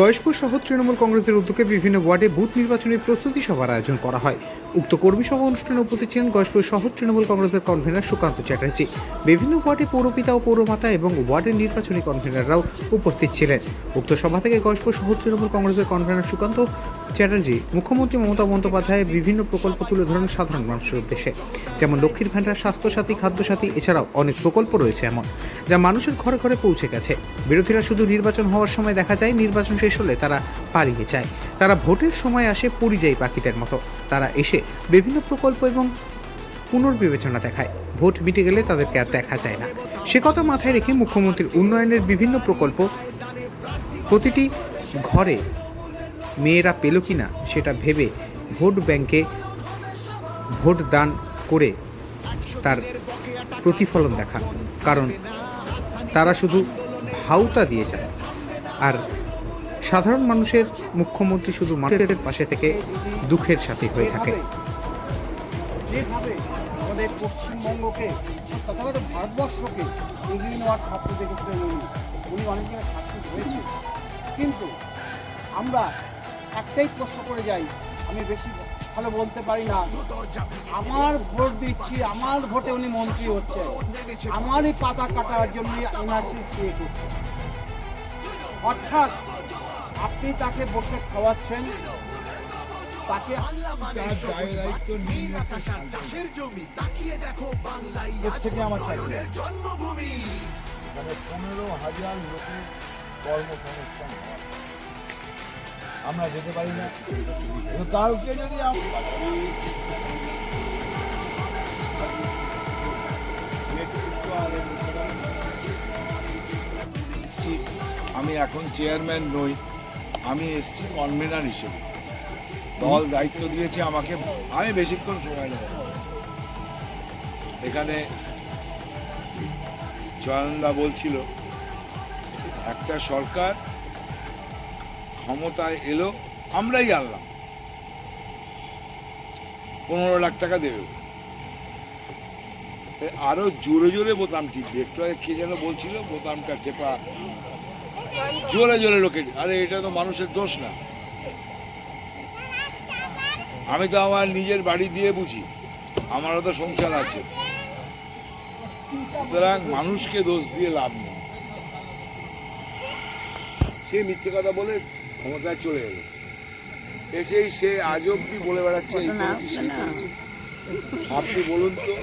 গয়েশপুর শহর তৃণমূল কংগ্রেসের উদ্যোগে বিভিন্ন ওয়ার্ডে বুথ নির্বাচনের প্রস্তুতি সভার আয়োজন করা হয়। উক্ত কর্মী সভা অনুষ্ঠানে উপস্থিত ছিলেন গয়েশপুর শহর তৃণমূল কংগ্রেসের কনভেনার সুকান্ত চ্যাটার্জি। বিভিন্ন ওয়ার্ডে পৌরপিতা ও পৌরমাতা এবং ওয়ার্ডের নির্বাচনী কনভেনাররাও উপস্থিত ছিলেন। উক্ত সভা থেকে গয়েশপুর শহর তৃণমূল কংগ্রেসের কনভেনার সুকান্ত চ্যাটার্জি, মুখ্যমন্ত্রী মমতা বন্দ্যোপাধ্যায় বিভিন্ন প্রকল্প তুলে ধরেন সাধারণ মানুষের উদ্দেশ্যে। যেমন লক্ষ্মীর ভাণ্ডার, স্বাস্থ্যসাথী, খাদ্যসাথী, এছাড়াও অনেক প্রকল্প রয়েছে এমন, যা মানুষের ঘরে ঘরে পৌঁছে গেছে। বিরোধীরা শুধু নির্বাচন হওয়ার সময় দেখা যায় নির্বাচন শেষ হলে তারা পালিয়ে যায়। তারা ভোটের সময় আসে পরিযায়ী পাখিদের মতো। তারা এসে বিভিন্ন প্রকল্প এবং পুনর্বিবেচনা দেখায়। ভোট মিটে গেলে তাদেরকে আর দেখা যায় না। সে কথা মাথায় রেখে মুখ্যমন্ত্রীর উন্নয়নের বিভিন্ন প্রকল্প প্রতিটি ঘরে মেয়েরা পেল কি না সেটা ভেবে ভোট ব্যাংকে ভোট দান করে তার প্রতিফলন দেখা। কারণ তারা শুধু ভাউতা দিয়ে যায়। আর সাধারণ মানুষের মুখ্যমন্ত্রী শুধু মানুষের পাশে থেকে দুঃখের সাথে হয়ে থাকে। কিন্তু আমরা একটাই প্রশ্ন করে যাই। আমি বেশি ভালো বলতে পারি না। আমার ভোট দিচ্ছি আমার ভোটে উনি মন্ত্রী হচ্ছে আমারই পাতা কাটার জন্য এনআরসি সিএ করছে অর্থাৎ আপনি তাকে বসে খাওয়াচ্ছেন তাকে থেকে আমার চাকরি মানে পনেরো হাজার লোকের কর্মসংস্থান হয়। আমরা যেতে পারি না। তো কাউকে যদি আম- এখন চেয়ারম্যান নই, আমি এসছি কনভেনার হিসেবে। দল দায়িত্ব দিয়েছে আমাকে, আমি বেশিক্ষণ সময় নেব এখানে জয়নন্দা বলছিল, একটা সরকার ক্ষমতায় এলো, আমরাই আনলাম। পনেরো লাখ টাকা দেবে। আরও জোরে জোরে বোতাম টিপবে। একটু আগে কে যেন বলছিল, বোতামটা টেপা। জোরে জোরে লোকে, আরে এটা তো মানুষের দোষ না। আমি তো আমার নিজের বাড়ি দিয়ে বুঝি, আমারও তো সংসার আছে। সুতরাং মানুষকে দোষ দিয়ে লাভ নেই। সে মিথ্যে কথা বলে ক্ষমতায় চলে এলো। এসেই সে আজ অব্দি বলে বেড়াচ্ছে। আপনি বলুন তো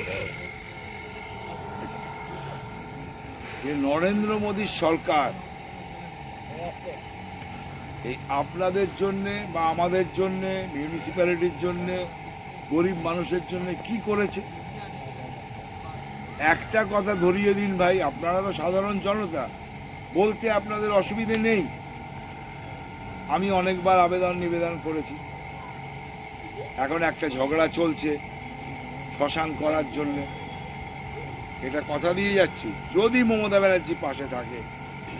যে নরেন্দ্র মোদীর সরকার এই আপনাদের জন্যে বা আমাদের জন্যে মিউনিসিপ্যালিটির জন্যে গরিব মানুষের জন্য কি করেছে? একটা কথা ধরিয়ে দিন ভাই আপনারা তো সাধারণ জনতা বলতে আপনাদের অসুবিধে নেই। আমি অনেকবার আবেদন নিবেদন করেছি। এখন একটা ঝগড়া চলছে শ্মশান করার জন্য। এটা কথা দিয়ে যাচ্ছি। যদি মমতা ব্যানার্জি পাশে থাকে,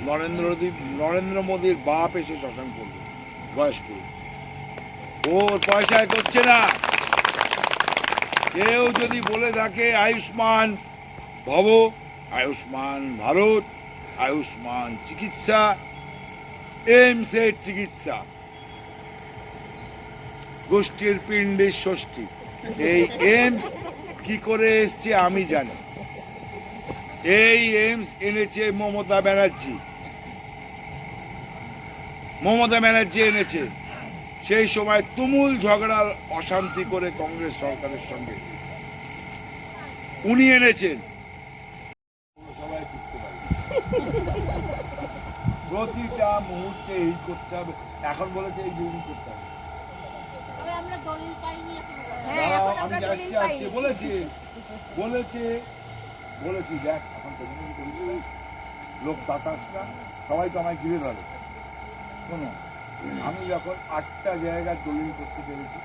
নরেন্দ্র নরেন্দ্র মোদীর বাপ এসে শ্মশান করবে বয়সপুর ওর পয়সায় করছে না। কেউ যদি বলে থাকে, আয়ুষ্মান ভব, আয়ুষ্মান ভারত, আয়ুষ্মান চিকিৎসা এইমসের চিকিৎসা। গোষ্ঠীর পিণ্ডের ষষ্ঠী। এই এইমস কি করে এসছে আমি জানি। এই এইমস এনেছে মমতা ব্যানার্জি। মমতা ব্যানার্জি এনেছে। সেই সময় তুমুল ঝগড়ার অশান্তি করে কংগ্রেস সরকারের সঙ্গে। উনি এনেছেন। সবাই। প্রতিটা মুহূর্তে এই করতে হবে। এখন বলেছে এই বিউটি করতে হবে। তবে আমরা দলিল পাইনি এখনও। দাঁড়াও, আমি আসছি আসছি। বলেছি বলেছে বলেছি দেখ এখন করেছি? লোক বাতাসরা সবাই তো আমায় ঘিরে ধরে। শোনো আমি যখন আটটা জায়গা দলিল করতে পেরেছি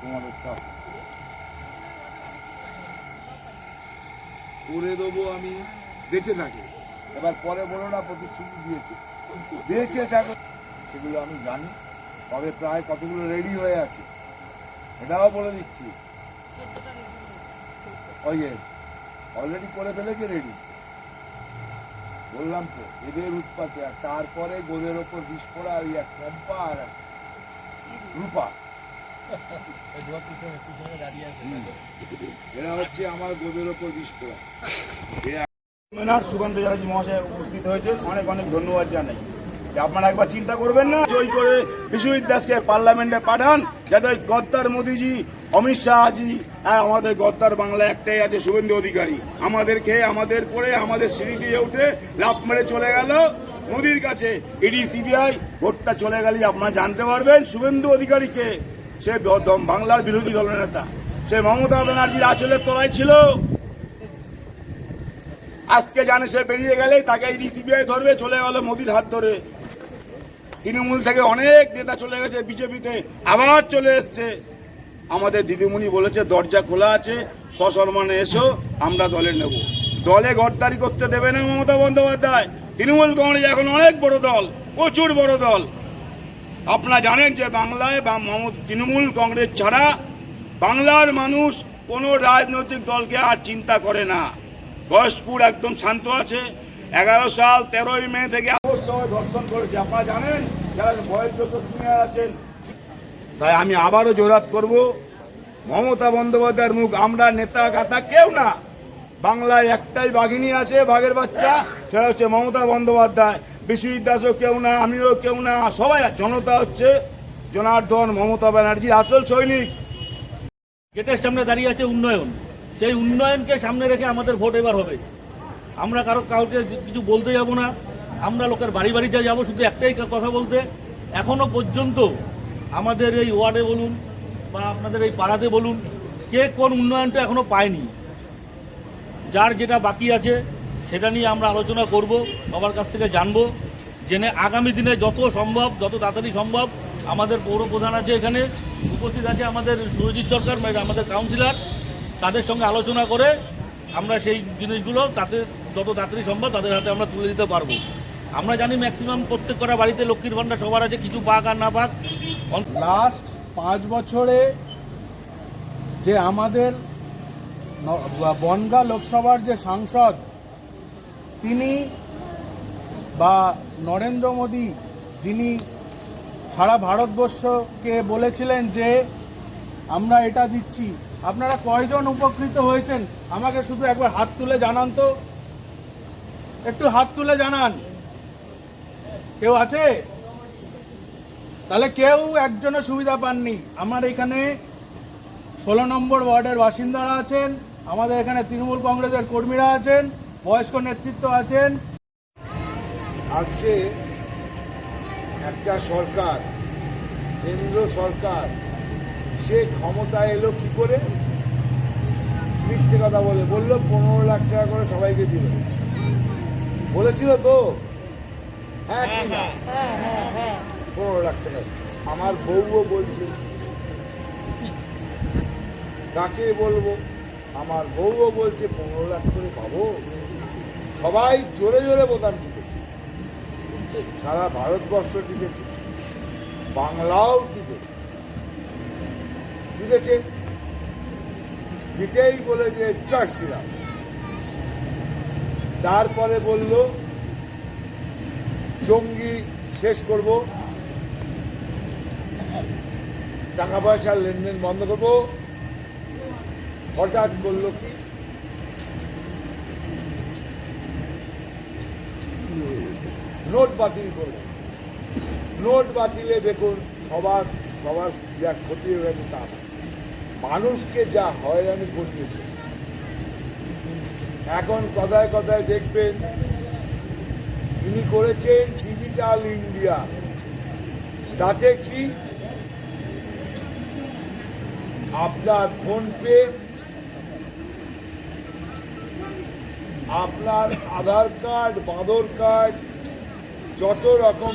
তোমাদেরটা করে দেবো আমি বেঁচে থাকে। এবার পরে বলো না প্রতিশ্রুতি দিয়েছে। দিয়েছে টাকা সেগুলো আমি জানি। তবে প্রায় কতগুলো রেডি হয়ে আছে এটাও বলে দিচ্ছি। ওই অলরেডি করে ফেলেছে রেডি বললাম তো এদের উৎপাতে আর তারপরে গোদের ওপর পড়া ওই এক পম্পা আর এক রূপা। এরা হচ্ছে আমার গোদের ওপর বিষ মেনার সুকান্ত চ্যাটার্জি মহাশয় উপস্থিত হয়েছেন অনেক অনেক ধন্যবাদ জানাই। আপনারা একবার চিন্তা করবেন না, জয় করে বিশ্বজিৎ দাসকে পার্লামেন্টে পাঠান, যাতে গদ্দার মোদিজি, অমিত শাহজি হ্যাঁ আমাদের গদ্দার বাংলা একটাই আছে, শুভেন্দু অধিকারী। আমাদের খেয়ে, আমাদের পরে আমাদের সিঁড়ি দিয়ে উঠে লাভ মেরে চলে গেল। মোদির কাছে ইডি সিবিআই, ভোটটা চলে গেলে আপনারা জানতে পারবেন, শুভেন্দু অধিকারীকে সে বাংলার বিরোধী দলনেতা সে মমতা ব্যানার্জির আঁচলের তলায় ছিল। আজকে জানে সে বেরিয়ে গেলে তাকে সিবিআই ধরবে, চলে গেল মোদির হাত ধরে। তৃণমূল থেকে অনেক নেতা চলে গেছে বিজেপিতে, আবার চলে এসছে। আমাদের দিদিমণি বলেছে, দরজা খোলা আছে সসম্মানে এসো, আমরা দলে নেব। দলে গদ্দারি করতে দেবে না মমতা বন্দ্যোপাধ্যায়। তৃণমূল কংগ্রেস এখন অনেক বড় দল, প্রচুর বড় দল। আপনারা জানেন যে বাংলায় বা মম- তৃণমূল কংগ্রেস ছাড়া বাংলার মানুষ কোনো রাজনৈতিক দলকে আর চিন্তা করে না। গয়েশপুর একদম শান্ত আছে। এগারো সাল, তেরোই মে থেকে আগস্ট সময় দর্শন করেছে। আপনারা জানেন যারা বয়োজ্যেষ্ঠ সিনিয়র আছেন। তাই আমি আবারও জোরাত করব। মমতা বন্দ্যোপাধ্যায়ের মুখ, আমরা নেতা গাতা কেউ না। বাংলায় একটাই বাঘিনী আছে, বাঘের বাচ্চা। সেটা হচ্ছে মমতা বন্দ্যোপাধ্যায়। বিশ্বজিৎ দাসও কেউ না, আমিও কেউ না, সবাই জনতা হচ্ছে জনার্দন মমতা ব্যানার্জি আসল সৈনিক। গেটের সামনে দাঁড়িয়ে আছে উন্নয়ন। সেই উন্নয়নকে সামনে রেখে আমাদের ভোট এবার হবে। আমরা কারও কাউকে কিছু বলতে যাব না। আমরা লোকের বাড়ি বাড়িতে যাব, শুধু একটাই কথা বলতে। এখনও পর্যন্ত আমাদের এই ওয়ার্ডে বলুন বা আপনাদের এই পাড়াতে বলুন, কে কোন উন্নয়নটা এখনও পায়নি। যার যেটা বাকি আছে, সেটা নিয়ে আমরা আলোচনা করব, সবার কাছ থেকে জানব। জেনে আগামী দিনে যত সম্ভব, যত তাড়াতাড়ি সম্ভব আমাদের পৌর প্রধান আছে এখানে, উপস্থিত আছে আমাদের সুরজিৎ সরকার, আমাদের কাউন্সিলর। তাদের সঙ্গে আলোচনা করে আমরা সেই জিনিসগুলো তাদের যত তাড়াতাড়ি সম্ভব তাদের হাতে আমরা তুলে দিতে পারব। আমরা জানি ম্যাক্সিমাম প্রত্যেক কটা বাড়িতে লক্ষ্মীর ভাণ্ডার সবার আছে, কিছু পাক আর না পাক। লাস্ট পাঁচ বছরে যে আমাদের বনগাঁ লোকসভার যে সাংসদ, তিনি বা নরেন্দ্র মোদী, যিনি সারা ভারতবর্ষকে বলেছিলেন যে আমরা এটা দিচ্ছি আপনারা কয়জন উপকৃত হয়েছেন? আমাকে শুধু একবার হাত তুলে জানান তো। একটু হাত তুলে জানান। কেউ আছে? তাহলে কেউ একজনের সুবিধা পাননি। আমার এখানে ষোলো নম্বর ওয়ার্ডের বাসিন্দারা আছেন। আমাদের এখানে তৃণমূল কংগ্রেসের কর্মীরা আছেন। বয়স্ক নেতৃত্ব আছেন। আজকে একটা সরকার, কেন্দ্র সরকার সে ক্ষমতা এলো কি করে? মিথ্যে কথা বলে। বলল পনেরো লাখ টাকা করে সবাইকে দিল। বলেছিল তো? হ্যাঁ কি না পনেরো লাখ টাকা। আমার বউও বলছে কাকে বলব? আমার বউও বলছে পনেরো লাখ করে পাবো। সবাই জোরে জোরে বোতাম টিপেছে। সারা ভারতবর্ষ টিকেছে বাংলাও টিকেছে টিকেছে জিতেই বলে যে জয় শ্রীরাম। তারপরে বলল, জঙ্গি শেষ করব। টাকা পয়সার লেনদেন বন্ধ করব। হঠাৎ করল কি? নোট বাতিল করবে। নোট বাতিলে দেখুন, সবার সবার যা ক্ষতি হয়ে গেছে তা। মানুষকে যা হয়রানি করিয়েছে এখন কথায় কথায় দেখবেন, তিনি করেছেন ডিজিটাল ইন্ডিয়া তাতে কি? আপনার ফোনপে, আপনার আধার কার্ড, বাঁদর কার্ড, যত রকম